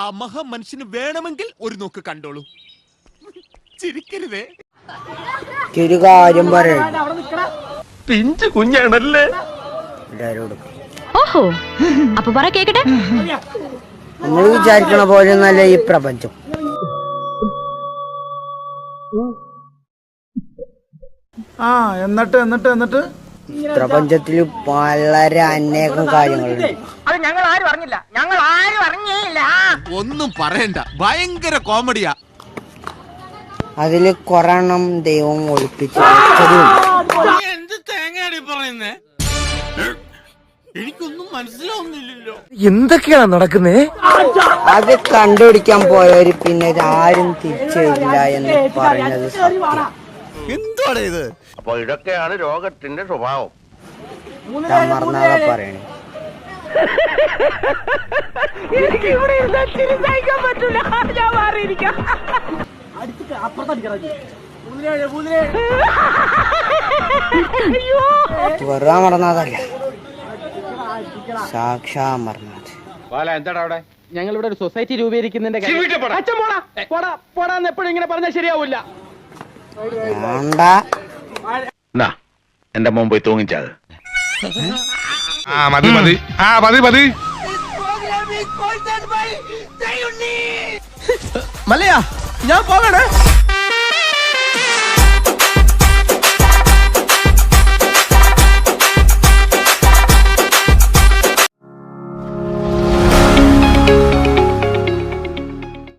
ആ മഹാമനുഷ്യന് വേണമെങ്കിൽ ഒരു നോക്ക് കണ്ടോളൂ. ചിരിക്കരുതേ. ഒരു കാര്യം പറയണം പിഞ്ചു കുഞ്ഞാണല്ലേ? ഓഹോ അപ്പൊ പറ കേക്കട്ടെ. നമ്മൾ വിചാരിക്കണ പോലെ ഒന്നല്ല ഈ പ്രപഞ്ചം. ആ എന്നിട്ട് എന്നിട്ട് എന്നിട്ട്. പ്രപഞ്ചത്തിൽ വളരെ അനേകം കാര്യങ്ങളുണ്ട്. അത് ഞങ്ങൾ ആരും അറിഞ്ഞില്ല. ഞങ്ങൾ ആരും അറിഞ്ഞേയില്ല. ഒന്നും പറയണ്ട. ഭയങ്കര കോമഡിയാ. അതിൽ കൊറോണം ദൈവം ഒളിപ്പിച്ചു എന്ത് തേങ്ങയാടി പറയുന്നേ? എനിക്കൊന്നും മനസ്സിലാവുന്നില്ലല്ലോ. എന്തൊക്കെയാണ് നടക്കുന്നേ? അത് കണ്ടുപിടിക്കാൻ പോയവര് പിന്നെ ആരും തിരിച്ചില്ല എന്ന് പറയുന്നത് സത്യം. എന്താണ് ഇത്? അപ്പൊ ഇതൊക്കെയാണ് രോഗത്തിന്റെ സ്വഭാവം. ഞാൻ മറന്നാതെ പറയണേ. എനിക്ക് ഇവിടെ ഇരുന്ന് ചിരി സഹിക്കാൻ പറ്റൂല. ഞാൻ മാറിയിരിക്കാം. അയ്യോ. വെറുതെ മറന്നാതല്ല സാക്ഷാ മറന്നത്. ഞങ്ങൾ ഇവിടെ ഒരു സൊസൈറ്റി രൂപീകരിക്കുന്നതിന്റെ കാര്യം- അച്ഛൻ പോടാ പോടാ പോടാന്ന് എപ്പോഴും ഇങ്ങനെ പറഞ്ഞാൽ ശരിയാവൂല. വേണ്ട എന്നാ എന്റെ മുമ്പ് പോയി തൂങ്ങിച്ചത് ആ മതി മതി. ആ മതി മതി. മലയാ ഞാൻ പോകണേ.